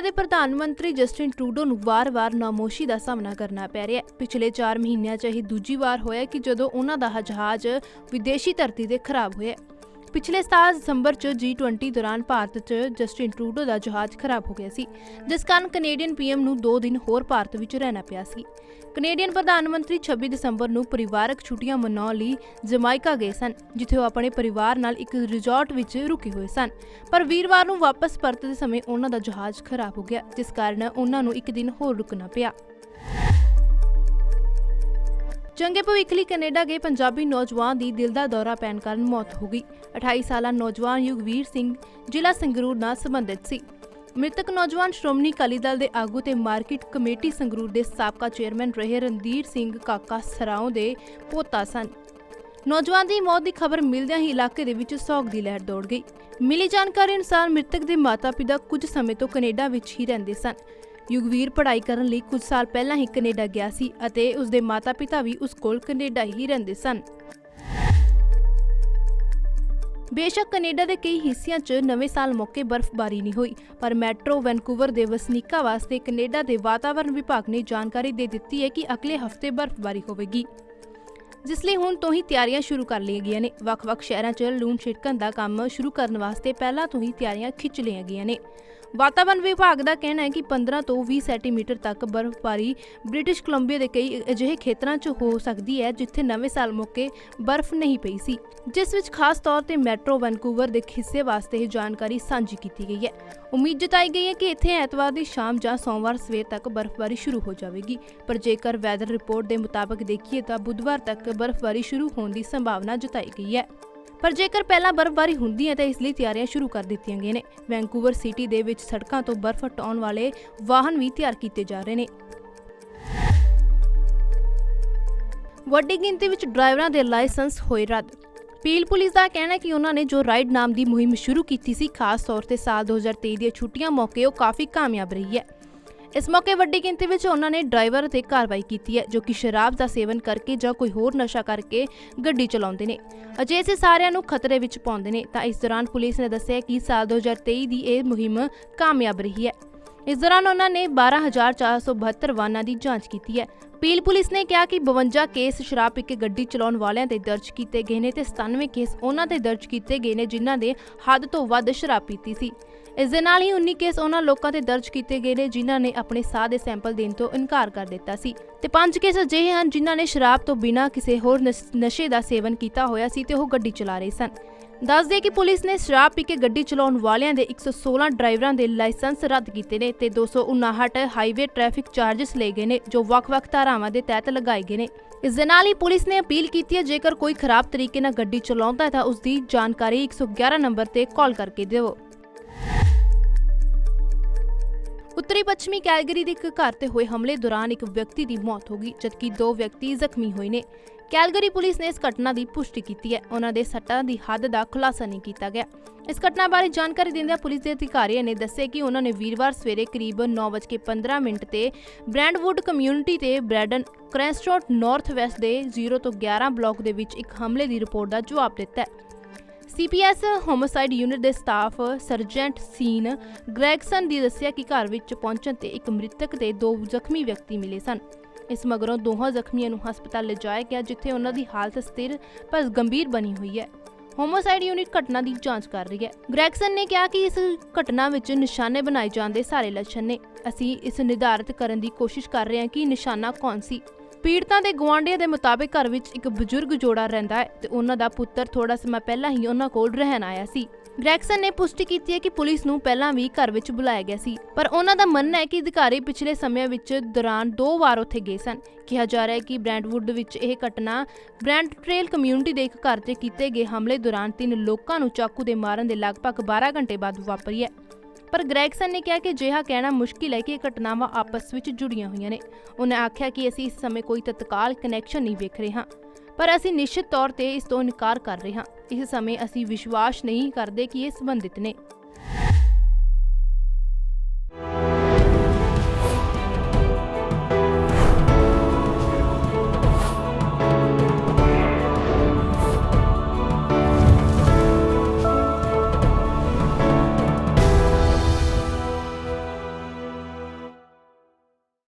ਦੇ ਪ੍ਰਧਾਨ ਮੰਤਰੀ ਜਸਟਿਨ ਟਰੂਡੋ ਨੂੰ ਵਾਰ-ਵਾਰ ਨਾਮੋਸ਼ੀ ਦਾ ਸਾਹਮਣਾ ਕਰਨਾ ਪੈ ਰਿਹਾ ਹੈ। ਪਿਛਲੇ 4 ਮਹੀਨਿਆਂ 'ਚ ਇਹ ਦੂਜੀ ਵਾਰ ਹੋਇਆ ਕਿ ਜਦੋਂ ਉਹਨਾਂ ਦਾ ਜਹਾਜ਼ ਵਿਦੇਸ਼ੀ ਧਰਤੀ ਤੇ ਖਰਾਬ ਹੋਇਆ ਪਿਛਲੇ ਸਾਲ ਦਸੰਬਰ 'ਚ G20 ਦੌਰਾਨ ਭਾਰਤ 'ਚ ਜਸਟਿਨ ਟਰੂਡੋ ਦਾ ਜਹਾਜ਼ ਖਰਾਬ ਹੋ ਗਿਆ ਸੀ, ਜਿਸ ਕਾਰਨ ਕੈਨੇਡੀਅਨ ਪੀਐਮ ਨੂੰ 2 ਦਿਨ ਹੋਰ ਭਾਰਤ ਵਿੱਚ ਰਹਿਣਾ ਪਿਆ ਸੀ। ਕੈਨੇਡੀਅਨ ਪ੍ਰਧਾਨ ਮੰਤਰੀ 26 ਦਸੰਬਰ ਨੂੰ ਪਰਿਵਾਰਕ ਛੁੱਟੀਆਂ ਮਨਾਉਣ ਲਈ ਜਮਾਇਕਾ ਗਏ ਸਨ, ਜਿੱਥੇ ਉਹ ਆਪਣੇ ਪਰਿਵਾਰ ਨਾਲ ਇੱਕ ਰਿਜ਼ੋਰਟ ਵਿੱਚ ਰੁਕੇ ਹੋਏ ਸਨ। ਪਰ ਵੀਰਵਾਰ ਨੂੰ ਵਾਪਸ ਪਰਤਦੇ ਸਮੇਂ ਉਹਨਾਂ ਦਾ ਜਹਾਜ਼ ਖਰਾਬ ਹੋ ਗਿਆ, ਜਿਸ ਕਾਰਨ ਉਹਨਾਂ ਨੂੰ ਇੱਕ ਦਿਨ ਹੋਰ ਰੁਕਣਾ ਪਿਆ। ਚੰਗੇ ਭਵਿੱਖ ਲਈ ਕੈਨੇਡਾ ਗਏ ਪੰਜਾਬੀ ਨੌਜਵਾਨ ਦੀ ਦਿਲ ਦਾ ਦੌਰਾ ਪੈਣ ਕਾਰਨ ਮੌਤ ਹੋ ਗਈ। 28 ਸਾਲਾ ਨੌਜਵਾਨ ਯੁਗਵੀਰ ਸਿੰਘ ਜ਼ਿਲ੍ਹਾ ਸੰਗਰੂਰ ਨਾਲ ਸੰਬੰਧਿਤ ਸੀ। ਮ੍ਰਿਤਕ ਨੌਜਵਾਨ ਸ਼੍ਰੋਮਣੀ ਅਕਾਲੀ ਦਲ ਦੇ ਆਗੂ ਤੇ ਮਾਰਕੀਟ ਕਮੇਟੀ ਸੰਗਰੂਰ ਦੇ ਸਾਬਕਾ ਚੇਅਰਮੈਨ ਰਹੇ ਰਣਧੀਰ ਸਿੰਘ ਕਾਕਾ ਸਰਾਓ ਦੇ ਪੋਤਾ ਸਨ। ਨੌਜਵਾਨ ਦੀ ਮੌਤ ਦੀ ਖਬਰ ਮਿਲਦਿਆਂ ਹੀ ਇਲਾਕੇ ਦੇ ਵਿੱਚ ਸੋਗ ਦੀ ਲਹਿਰ ਦੌੜ ਗਈ। ਮਿਲੀ ਜਾਣਕਾਰੀ ਅਨੁਸਾਰ ਮ੍ਰਿਤਕ ਦੇ ਮਾਤਾ-ਪਿਤਾ ਕੁਝ ਸਮੇਂ ਤੋਂ ਕੈਨੇਡਾ ਵਿੱਚ ਹੀ ਰਹਿੰਦੇ ਸਨ। ਯੁਗਵੀਰ ਪੜ੍ਹਾਈ ਕਰਨ ਲਈ ਕੁਝ ਸਾਲ ਪਹਿਲਾਂ ਹੀ ਕੈਨੇਡਾ ਗਿਆ ਸੀ ਅਤੇ ਉਸ ਦੇ ਮਾਤਾ-ਪਿਤਾ ਵੀ ਉਸ ਕੋਲ ਕੈਨੇਡਾ ਹੀ ਰਹਿੰਦੇ ਸਨ। ਬੇਸ਼ੱਕ ਕੈਨੇਡਾ ਦੇ ਕਈ ਹਿੱਸਿਆਂ 'ਚ ਨਵੇਂ ਸਾਲ ਮੌਕੇ ਬਰਫ਼ਬਾਰੀ ਨਹੀਂ ਹੋਈ, ਪਰ ਮੈਟਰੋ ਵੈਨਕੂਵਰ ਦੇ ਵਸਨੀਕਾਂ ਵਾਸਤੇ ਕੈਨੇਡਾ ਦੇ ਵਾਤਾਵਰਣ ਵਿਭਾਗ ਨੇ ਜਾਣਕਾਰੀ ਦੇ ਦਿੱਤੀ ਹੈ ਕਿ ਅਗਲੇ ਹਫ਼ਤੇ ਬਰਫ਼ਬਾਰੀ ਹੋਵੇਗੀ। ਜਿਸ ਲਈ ਹੁਣ ਤੋਂ ਹੀ ਤਿਆਰੀਆਂ ਸ਼ੁਰੂ ਕਰ ਲਈਆਂ ਗਈਆਂ ਨੇ। ਵੱਖ-ਵੱਖ ਸ਼ਹਿਰਾਂ 'ਚ ਲੂਣ ਛਿੜਕਣ ਦਾ ਕੰਮ ਸ਼ੁਰੂ ਕਰਨ ਵਾਸਤੇ ਪਹਿਲਾਂ ਤੋਂ ਹੀ ਤਿਆਰੀਆਂ ਖਿੱਚ ਲਈਆਂ ਗਈਆਂ ਨੇ। ਵਾਤਾਵਰਣ ਵਿਭਾਗ ਦਾ ਕਹਿਣਾ ਹੈ ਕਿ 15 ਤੋਂ 20 ਸੈਂਟੀਮੀਟਰ ਤੱਕ ਬਰਫ਼ਬਾਰੀ ਬ੍ਰਿਟਿਸ਼ ਕੋਲੰਬੀਆ ਦੇ ਕਈ ਅਜਿਹੇ ਖੇਤਰਾਂ 'ਚ ਹੋ ਸਕਦੀ ਹੈ ਜਿੱਥੇ ਨਵੇਂ ਸਾਲ ਮੌਕੇ ਬਰਫ਼ ਨਹੀਂ ਪਈ ਸੀ, ਜਿਸ ਵਿੱਚ ਖਾਸ ਤੌਰ ਤੇ ਮੈਟਰੋ ਵੈਨਕੂਵਰ ਦੇ ਹਿੱਸੇ ਵਾਸਤੇ ਇਹ ਜਾਣਕਾਰੀ ਸਾਂਝੀ ਕੀਤੀ ਗਈ ਹੈ। ਉਮੀਦ ਜਤਾਈ ਗਈ ਹੈ ਕਿ ਇੱਥੇ ਐਤਵਾਰ ਦੀ ਸ਼ਾਮ ਜਾਂ ਸੋਮਵਾਰ ਸਵੇਰ ਤੱਕ ਬਰਫ਼ਬਾਰੀ ਸ਼ੁਰੂ ਹੋ ਜਾਵੇਗੀ, ਪਰ ਜੇਕਰ ਵੈਦਰ ਰਿਪੋਰਟ ਦੇ ਮੁਤਾਬਕ ਦੇਖੀਏ ਤਾਂ ਬੁੱਧਵਾਰ ਤੱਕ ਬਰਫ਼ਬਾਰੀ ਸ਼ੁਰੂ ਹੋਣ ਦੀ ਸੰਭਾਵਨਾ ਜਤਾਈ ਗਈ ਹੈ। ਪਰ ਜੇਕਰ ਪਹਿਲਾਂ ਬਰਫ਼ਬਾਰੀ ਹੁੰਦੀ ਹੈ ਤਾਂ ਇਸ ਲਈ ਤਿਆਰੀਆਂ ਸ਼ੁਰੂ ਕਰ ਦਿੱਤੀਆਂ ਗਈਆਂ ਨੇ। ਵੈਂਕੂਵਰ ਸਿਟੀ ਦੇ ਵਿੱਚ ਸੜਕਾਂ ਤੋਂ ਬਰਫ਼ ਹਟਾਉਣ ਵਾਲੇ ਵਾਹਨ ਵੀ ਤਿਆਰ ਕੀਤੇ ਜਾ ਰਹੇ ਨੇ। ਵੱਡੀ ਗਿਣਤੀ ਵਿੱਚ ਡਰਾਈਵਰਾਂ ਦੇ ਲਾਇਸੈਂਸ ਹੋਏ ਰੱਦ। ਪੀਲ ਪੁਲਿਸ ਦਾ ਕਹਿਣਾ ਹੈ ਕਿ ਉਹਨਾਂ ਨੇ ਜੋ ਰਾਈਡ ਨਾਮ ਦੀ ਮੁਹਿੰਮ ਸ਼ੁਰੂ ਕੀਤੀ ਸੀ, ਖਾਸ ਤੌਰ ਤੇ ਸਾਲ 2023 ਦੀਆਂ ਛੁੱਟੀਆਂ ਮੌਕੇ ਉਹ ਕਾਫੀ ਕਾਮਯਾਬ ਰਹੀ ਹੈ। ਇਸ ਮੌਕੇ ਵੱਡੀ ਗਿਣਤੀ ਵਿੱਚ ਉਹਨਾਂ ਨੇ ਡਰਾਈਵਰ ਤੇ ਕਾਰਵਾਈ ਕੀਤੀ ਹੈ, ਜੋ ਕਿ ਸ਼ਰਾਬ ਦਾ ਸੇਵਨ ਕਰਕੇ ਜਾਂ ਕੋਈ ਹੋਰ ਨਸ਼ਾ ਕਰਕੇ ਗੱਡੀ ਚਲਾਉਂਦੇ ਨੇ। ਅਜੇ ਇਸੇ ਸਾਰਿਆਂ ਨੂੰ ਖਤਰੇ ਵਿੱਚ ਪਾਉਂਦੇ ਨੇ, ਤਾਂ ਇਸ ਦੌਰਾਨ ਪੁਲਿਸ ਨੇ ਦੱਸਿਆ ਕਿ ਸਾਲ 2023 ਦੀ ਇਹ ਮੁਹਿੰਮ ਕਾਮਯਾਬ ਰਹੀ ਹੈ। ਇਸ ਦੌਰਾਨ ਉਹਨਾਂ ਨੇ 12472 ਵਾਹਨਾਂ ਦੀ ਜਾਂਚ ਕੀਤੀ ਹੈ। ਪੀਲ ਪੁਲਿਸ ਨੇ ਕਿਹਾ ਕਿ 52 ਕੇਸ ਸ਼ਰਾਬ ਪੀ ਗੱਡੀ ਚਲਾਉਣ ਵਾਲਿਆਂ ਤੇ ਦਰਜ ਕੀਤੇ ਗਏ ਨੇ ਤੇ 97 ਕੇਸ ਉਹਨਾਂ ਤੇ ਦਰਜ ਕੀਤੇ ਗਏ ਨੇ ਜਿਨ੍ਹਾਂ ਦੇ ਹੱਦ ਤੋਂ ਵੱਧ ਸ਼ਰਾਬ ਪੀਤੀ ਸੀ। ਇਸ ਦੇ ਨਾਲ ਹੀ 19 ਕੇਸ ਉਹਨਾਂ ਲੋਕਾਂ ਤੇ ਦਰਜ ਕੀਤੇ ਗਏ ਨੇ ਜਿਨ੍ਹਾਂ ਨੇ ਆਪਣੇ ਸਾਹ ਦੇ ਸੈਂਪਲ ਦੇਣ ਤੋਂ ਇਨਕਾਰ ਕਰ ਦਿੱਤਾ ਸੀ ਤੇ 5 ਕੇਸ ਅਜਿਹੇ ਹਨ ਜਿਨ੍ਹਾਂ ਨੇ ਸ਼ਰਾਬ ਤੋਂ ਬਿਨਾਂ ਕਿਸੇ ਹੋਰ ਨਸ਼ੇ ਦਾ ਸੇਵਨ ਕੀਤਾ ਹੋਇਆ ਸੀ ਤੇ ਉਹ ਗੱਡੀ ਚਲਾ ਰਹੇ ਸਨ। ਦੱਸ ਦੇ ਕਿ ਪੁਲਿਸ ਨੇ ਸ਼ਰਾਬ ਪੀ ਕੇ ਗੱਡੀ ਚਲਾਉਣ ਵਾਲਿਆਂ ਦੇ 116 ਡਰਾਈਵਰਾਂ ਦੇ ਲਾਇਸੈਂਸ ਰੱਦ ਕੀਤੇ ਨੇ ਤੇ 259 ਹਾਈਵੇ ਟ੍ਰੈਫਿਕ ਚਾਰजेस ਲਏ ਗਏ ਨੇ, ਜੋ ਵੱਖ-ਵੱਖ ਧਾਰਾਵਾਂ ਦੇ ਤਹਿਤ ਲਗਾਏ ਗਏ ਨੇ। ਇਸ ਦੇ ਨਾਲ ਹੀ ਪੁਲਿਸ ਨੇ ਅਪੀਲ ਕੀਤੀ ਹੈ, ਜੇਕਰ ਕੋਈ ਖਰਾਬ ਤਰੀਕੇ ਨਾਲ ਗੱਡੀ ਚਲਾਉਂਦਾ ਹੈ ਤਾਂ ਉਸ ਦੀ ਜਾਣਕਾਰੀ 111 ਨੰਬਰ ਤੇ ਕਾਲ ਕਰਕੇ ਦਿਓ। ਉੱਤਰੀ ਪੱਛਮੀ ਕੈਲਗਰੀ ਦੇ ਇੱਕ ਘਰ ਤੇ ਹੋਏ ਹਮਲੇ ਦੌਰਾਨ ਇੱਕ ਵਿਅਕਤੀ ਦੀ ਮੌਤ ਹੋ ਗਈ, ਜਦਕਿ ਦੋ ਵਿਅਕਤੀ ਜ਼ਖਮੀ ਹੋਏ ਨੇ। ਕੈਲਗਰੀ ਪੁਲਿਸ ਨੇ ਇਸ ਘਟਨਾ ਦੀ ਪੁਸ਼ਟੀ ਕੀਤੀ ਹੈ। ਉਹਨਾਂ ਦੇ ਸੱਟਾਂ ਦੀ ਹੱਦ ਦਾ ਖੁਲਾਸਾ ਨਹੀਂ ਕੀਤਾ ਗਿਆ। ਇਸ ਘਟਨਾ ਬਾਰੇ ਜਾਣਕਾਰੀ ਦਿੰਦਿਆਂ ਪੁਲਿਸ ਦੇ ਅਧਿਕਾਰੀਆਂ ਨੇ ਦੱਸਿਆ ਕਿ ਉਹਨਾਂ ਨੇ ਵੀਰਵਾਰ ਸਵੇਰੇ ਕਰੀਬ 9:15 ਮਿੰਟ ਤੇ ਬ੍ਰੈਂਡਵੁੱਡ ਕਮਿਊਨਿਟੀ ਤੇ ਬ੍ਰੈਡਨ ਕ੍ਰੈਸਟੋਟ ਨਾਰਥ ਵੈਸਟ ਦੇ 0 ਤੋਂ 11 ਬਲਾਕ ਦੇ ਵਿੱਚ ਇੱਕ ਹਮਲੇ ਦੀ ਰਿਪੋਰਟ ਦਾ ਜਵਾਬ ਦਿੱਤਾ ਹੈ। ਸੀਪੀਐਸ ਹੋਮਿਸਾਈਡ ਯੂਨਿਟ ਦੇ ਸਟਾਫ ਸਰਜੈਂਟ ਸੀਨ ਗ੍ਰੈਗਸਨ ਦੀ ਦੱਸਿਆ ਕਿ ਘਰ ਵਿੱਚ ਪਹੁੰਚਣ ਤੇ ਇੱਕ ਮ੍ਰਿਤਕ ਤੇ ਦੋ ਜ਼ਖਮੀ ਵਿਅਕਤੀ ਮਿਲੇ ਸਨ। ਇਸ ਮਗਰੋਂ ਦੋਹਾਂ ਜ਼ਖਮੀਆਂ ਨੂੰ ਹਸਪਤਾਲ ਲਿਜਾਇਆ ਗਿਆ, ਜਿੱਥੇ ਉਹਨਾਂ ਦੀ ਹਾਲਤ ਸਥਿਰ ਪਰ ਗੰਭੀਰ ਬਣੀ ਹੋਈ ਹੈ। ਹੋਮੋਸਾਈਡ ਯੂਨਿਟ ਘਟਨਾ ਦੀ ਜਾਂਚ ਕਰ ਰਹੀ ਹੈ। ਗ੍ਰੈਗਸਨ ਨੇ ਕਿਹਾ ਕਿ ਇਸ ਘਟਨਾ ਵਿੱਚ ਨਿਸ਼ਾਨੇ ਬਣਾਏ ਜਾਣ ਦੇ ਸਾਰੇ ਲੱਛਣ ਨੇ। ਅਸੀਂ ਇਸ ਨਿਰਧਾਰਤ ਕਰਨ ਦੀ ਕੋਸ਼ਿਸ਼ ਕਰ ਰਹੇ ਹਾਂ ਕਿ ਨਿਸ਼ਾਨਾ ਕੌਣ ਸੀ। ਪੀੜਤਾਂ ਦੇ ਗੁਆਂਢੀਆਂ ਦੇ ਮੁਤਾਬਕ ਘਰ ਵਿੱਚ ਇੱਕ ਬਜ਼ੁਰਗ ਜੋੜਾ ਰਹਿੰਦਾ ਹੈ ਤੇ ਉਹਨਾਂ ਦਾ ਪੁੱਤਰ ਥੋੜਾ ਸਮਾਂ ਪਹਿਲਾਂ ਹੀ ਉਹਨਾਂ ਕੋਲ ਰਹਿਣ ਆਇਆ ਸੀ। ਗ੍ਰੈਕਸਨ ਨੇ ਪੁਸ਼ਟੀ ਕੀਤੀ ਹੈ ਕਿ ਪੁਲਿਸ ਨੂੰ ਪਹਿਲਾਂ ਵੀ ਘਰ ਵਿੱਚ ਬੁਲਾਇਆ ਗਿਆ ਸੀ, ਪਰ ਉਹਨਾਂ ਦਾ ਮੰਨਣਾ ਹੈ ਕਿ ਅਧਿਕਾਰੀ ਪਿਛਲੇ ਸਮਿਆਂ ਵਿੱਚ ਦੌਰਾਨ ਦੋ ਵਾਰ ਉੱਥੇ ਗਏ ਸਨ। ਕਿਹਾ ਜਾ ਰਿਹਾ ਹੈ ਕਿ ਬ੍ਰੈਂਡਵੁੱਡ ਵਿੱਚ ਇਹ ਘਟਨਾ ਬ੍ਰੈਂਡ ਟ੍ਰੇਲ ਕਮਿਊਨਿਟੀ ਦੇ ਇੱਕ ਘਰ ਤੇ ਕੀਤੇ ਗਏ ਹਮਲੇ ਦੌਰਾਨ ਤਿੰਨ ਲੋਕਾਂ ਨੂੰ ਚਾਕੂ ਦੇ ਮਾਰਨ ਦੇ ਲਗਭਗ 12 ਘੰਟੇ ਬਾਅਦ ਵਾਪਰੀ ਹੈ। ਪਰ ਗ੍ਰੈਗਸਨ ਨੇ ਕਿਹਾ ਕਿ ਅਜਿਹਾ ਕਹਿਣਾ ਮੁਸ਼ਕਿਲ ਹੈ ਕਿ ਇਹ ਘਟਨਾਵਾਂ ਆਪਸ ਵਿੱਚ ਜੁੜੀਆਂ ਹੋਈਆਂ ਨੇ। ਉਹਨਾਂ ਆਖਿਆ ਕਿ ਅਸੀਂ ਇਸ ਸਮੇਂ ਕੋਈ ਤਤਕਾਲ ਕਨੈਕਸ਼ਨ ਨਹੀਂ ਵੇਖ ਰਹੇ ਹਾਂ, ਪਰ ਅਸੀਂ ਨਿਸ਼ਚਿਤ ਤੌਰ ਤੇ ਇਸ ਤੋਂ ਇਨਕਾਰ ਕਰ ਰਹੇ ਹਾਂ। ਇਸ ਸਮੇਂ ਅਸੀਂ ਵਿਸ਼ਵਾਸ ਨਹੀਂ ਕਰਦੇ ਕਿ ਇਹ ਸੰਬੰਧਿਤ ਨੇ।